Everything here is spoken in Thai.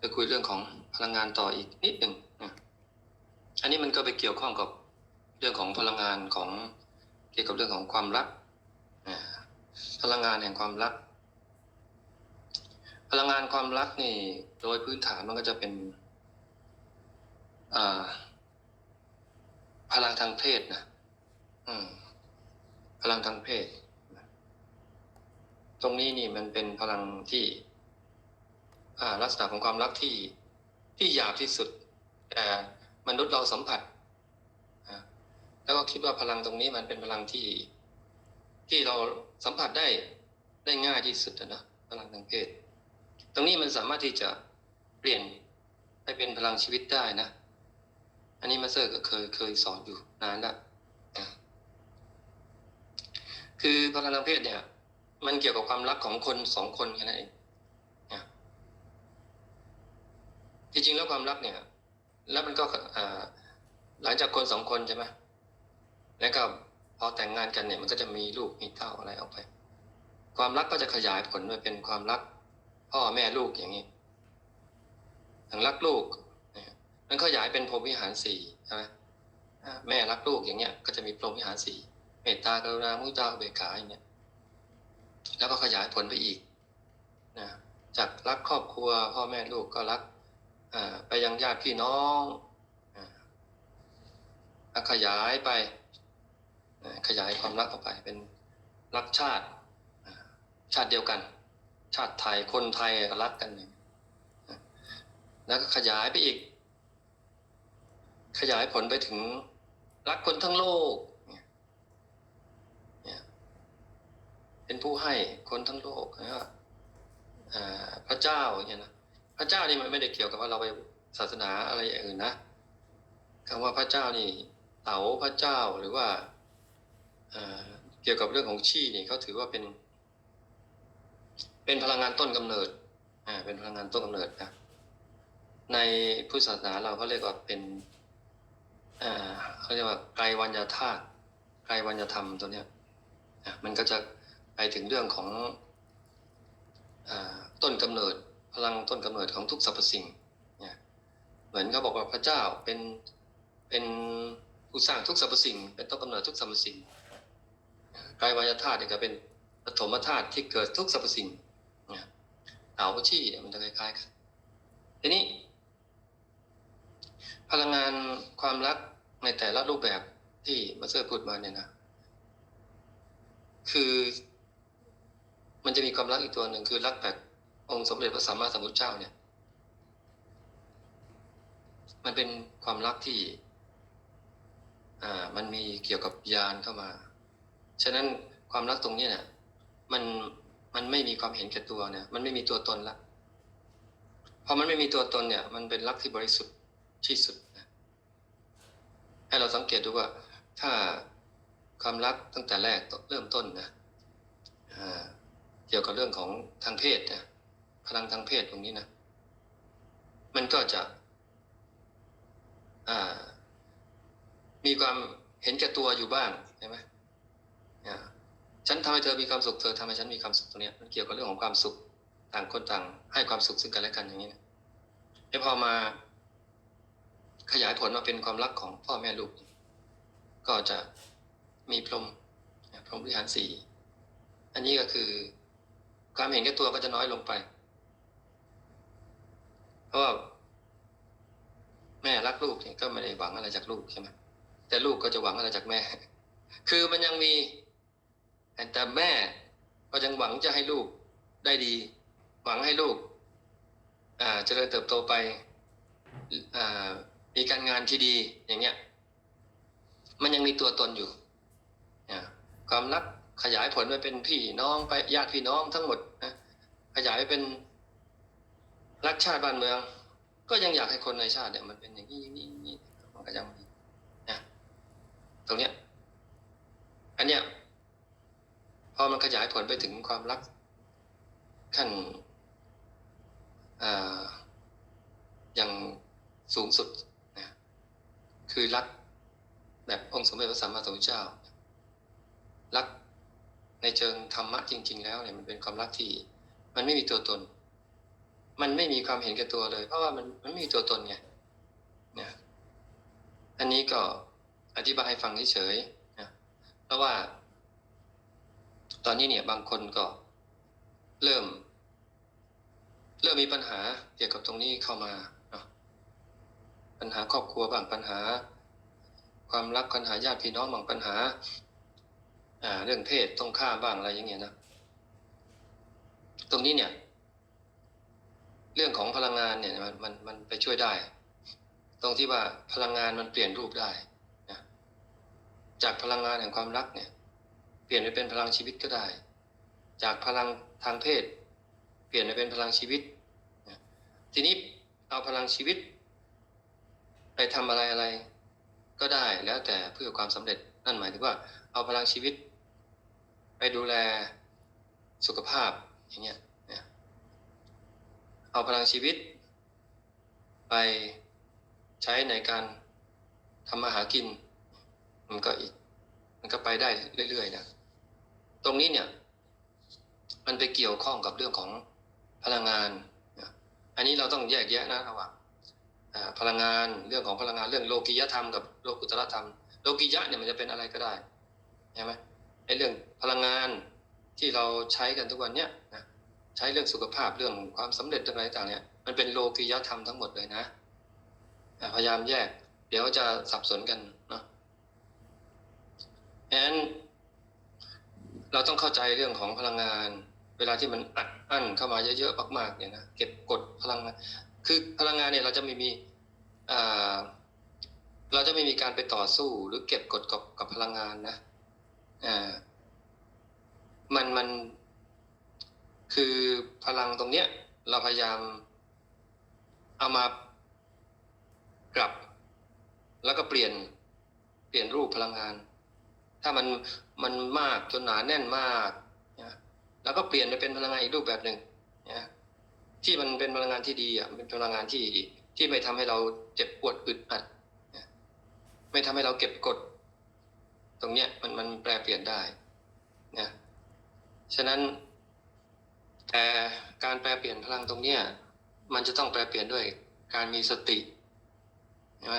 จะคุยเรื่องของพลังงานต่ออีกนิดหนึ่งนะอันนี้มันก็ไปเกี่ยวข้องกับเรื่องของพลังงานของเกี่ยวกับเรื่องของความรักพลังงานแห่งความรัก พลังงานความรักนี่ โดยพื้นฐานมันก็จะเป็นพลังทางเพศนะพลังทางเพศ ตรงนี้นี่มันเป็นพลังที่ ลักษณะของความรักที่ที่หยาบที่สุดแต่มนุษย์เราสัมผัสแล้วก็คิดว่าพลังตรงนี้มันเป็นพลังที่ที่เราสัมผัสได้ได้ง่ายที่สุดนะพลังทางเพศตรงนี้มันสามารถที่จะเปลี่ยนให้เป็นพลังชีวิตได้นะ อันนี้มาเตอร์ก็เคยเคยสอนอยู่นานล้วอ่าคือพลังทางเพศเนี่ย มันเกี่ยวกับความรักของคนสองคนแค่นั้นเองนะที่ จริงแล้วความรักเนี่ย แล้วมันก็หลังจากคนสองคนใช่ไหมแล้วก็พอแต่งงานกันเนี่ยมันก็จะมีลูกมีเต้าอะไรออกไป ความรักก็จะขยายผลไปเป็นความรักพ่อแม่ลูกอย่างนี้อย่างรักลูกนี่ยมันขยายเป็นพรหมวิหารสี่ใช่ไหมแม่รักลูกอย่างเงี้ย ก็จะมีพรหมวิหารสี่เมตตากรุณามุตตาเบกขาอย่างเงี้ยแล้วก็ขยายผลไปอีกนะจากรักครอบครัว พ่อแม่ลูกก็รัก ไปยังญาติพี่น้องอขยายไป ขยายความรักออกไปเป็นรักชาติ ชาติเดียวกัน ชาติไทยคนไทยก็รักกันแล้วก็ขยายไปอีก ขยายผลไปถึงรักคนทั้งโลกเนี่ยเป็นผู้ให้คนทั้งโลกนะพระเจ้าเงี้ยนะ พระเจ้านี่มันไม่ได้เกี่ยวกับว่าเราไปศาสนาอะไรอย่างอื่นนะคำว่าพระเจ้านี่เต๋าพระเจ้าหรือว่าเกี่ยวกับเรื่องของชีนี่เขาถือว่าเป็น เป็นพลังงานต้นกำเนิดอ่าเป็นพลังงานต้นกำเนิดนะในพุทธศาสนาเราก็เรียกว่าเป็นอ่าเขาเรียกว่าไกรวัญญาธาตุไกรวัญญธรรมตัวเนี้ยอะมันก็จะไปถึงเรื่องของอาต้นกำเนิด ลังต้นกำเนิดของทุกสรรพสิ่งเนี่ยเหมือนเขาบอกว่าพระเจ้าเป็นเป็นผู้สร้างทุกสรรพสิ่ง เป็นต้นกำเนิดทุกสรรพสิ่งกายวายธาตุเนี่ยก็เป็นปฐมธาตุที่เกิดทุกสรรพสิ่งเนี่ยเตาชี่เนี่ยมันจะคล้ายๆกันทีนี้ พลังงานความรักในแต่ละรูปแบบที่มาเซอร์พูดมาเนี่ยนะ คือมันจะมีความรักอีกตัวหนึ่งคือรักแบบ องค์สมเด็จพระสัมมาสัมพุทธเจ้าเนี่ย มันเป็นความรักที่ อ่า มันมีเกี่ยวกับญาณเข้ามา ฉะนั้นความรักตรงนี้เนี่ย มัน มันไม่มีความเห็นแก่ตัวเนี่ย มันไม่มีตัวตนละพอมันไม่มีตัวตนเนี่ย มันเป็นรักที่บริสุทธิ์ที่สุดนะให้เราสังเกตดูว่า ถ้าความรักตั้งแต่แรกเริ่มต้นนะเกี่ยวกับเรื่องของทางเพศนะ พลังทางเพศตรงนี้นะ มันก็จะมีความเห็นแก่ตัวอยู่บ้างใช่ไหมฉันทำให้เธอมีความสุขเธอทำให้ฉันมีความสุขตรงเนี้ยมันเกี่ยวกับเรื่องของความสุขต่างคนต่าง ให้ความสุขซึ่งกันและกันอย่างนี้นะไอ้พอมา ขยายผลมาเป็นความรักของพ่อแม่ลูก ก็จะมีพรหมพรหมวิหารสี่อันนี้ก็คือความเห็นแก่ตัวก็จะน้อยลงไป เพราะว่าแม่รักลูกเนี่ยก็ไม่ได้หวังอะไรจากลูกใช่ไหมแต่ลูกก็จะหวังอะไรจากแม่ คือมันยังมีแต่แม่ก็ยังหวังจะให้ลูกได้ดี หวังให้ลูกอ่าเจริญเติบโตไปอ่ามีการงานที่ดีอย่างเงี้ย มันยังมีตัวตนอยู่นะความรักขยายผลไปเป็นพี่น้องไปญาติพี่น้องทั้งหมดนะขยายไปเป็น รักชาติบ้านเมือง ก็ยังอยากให้คนในชาติเนี่ยมันเป็นอย่างนี้อย่างนี้อย่างนี้มันก็ยังมีนะตรงเนี้ยอันเนี้ยพอมันขยายผลไปถึงความรักขั้นออย่างสูงสุดนะคือรักแบบองค์สมเด็จพระสัมมาสัมพุทธเจ้า รักในเชิงธรรมะจริง ๆ แล้วเนี่ยมันเป็นความรักที่ มันไม่มีตัวตน มันไม่มีความเห็นแก่ตัวเลย เพราะว่ามันมันไม่มีตัวตนไงเนี่ยอันนี้ก็อธิบายให้ฟังเฉยๆนะเพราะว่า ตอนนี้เนี่ยบางคนก็เริ่ม เริ่มมีปัญหาเกี่ยวกับตรงนี้เข้ามาปัญหาครอบครัวบางปัญหา ความรักปัญหาญาติพี่น้องบางปัญหา อ่า เรื่องเพศตรงข้ามบ้างอะไรอย่างเงี้ยนะ ตรงนี้เนี่ย เรื่องของพลังงานเนี่ยมันมันมันไปช่วยได้ ตรงที่ว่าพลังงานมันเปลี่ยนรูปได้นะจากพลังงานแห่งความรักเนี่ย เปลี่ยนไปเป็นพลังชีวิตก็ได้ จากพลังทางเพศ เปลี่ยนไปเป็นพลังชีวิตนะทีนี้เอาพลังชีวิต ไปทำอะไรอะไรก็ได้แล้วแต่เพื่อความสำเร็จนั่นหมายถึงว่า เอาพลังชีวิต ไปดูแลสุขภาพอย่างเงี้ย เอาพลังชีวิต ไปใช้ในการทำมาหากิน มันก็อีก มันก็ไปได้เรื่อยๆนะตรงนี้เนี่ย มันไปเกี่ยวข้องกับเรื่องของพลังงานอันนี้เราต้องแยกแยะนะระหว่างพลังงานเรื่องของพลังงานเรื่องโลกิยธรรมกับโลกุตรธรรม โลกิยะเนี่ยมันจะเป็นอะไรก็ได้ใช่ไหมไอ้เรื่องพลังงานที่เราใช้กันทุกวันเนี้ยนะ ใช้เรื่องสุขภาพเรื่องความสำเร็จอะไรต่างๆเนี่ย มันเป็นโลกิยธรรมทั้งหมดเลยนะพยายามแยก เดี๋ยวจะสับสนกันเนาะงั้นเราต้องเข้าใจเรื่องของพลังงาน เวลาที่มันอัดอั้นเข้ามาเยอะๆมากๆเนี่ยนะเก็บกดพลังงานคือพลังงานเนี่ยเราจะไม่มีเราจะไม่มีการไปต่อสู้หรือเก็บกดกับกับพลังงานนะอ่ามันมัน คือพลังตรงเนี้ยเราพยายามเอามากลับ แล้วก็เปลี่ยนเปลี่ยนรูปพลังงาน ถ้ามันมันมากจนหนาแน่นมากนะแล้วก็เปลี่ยนไปเป็นพลังงานอีกรูปแบบหนึ่งนะที่มันเป็นพลังงานที่ดีอะเป็นพลังงานที่ที่ไม่ทำให้เราเจ็บปวดอึดอัดนะไม่ทำให้เราเก็บกด ตรงเนี้ยมันมันแปลเปลี่ยนได้นะฉะนั้น แต่การแปลเปลี่ยนพลังตรงเนี้ยมันจะต้องแปลเปลี่ยนด้วยการมีสติใช่ไหม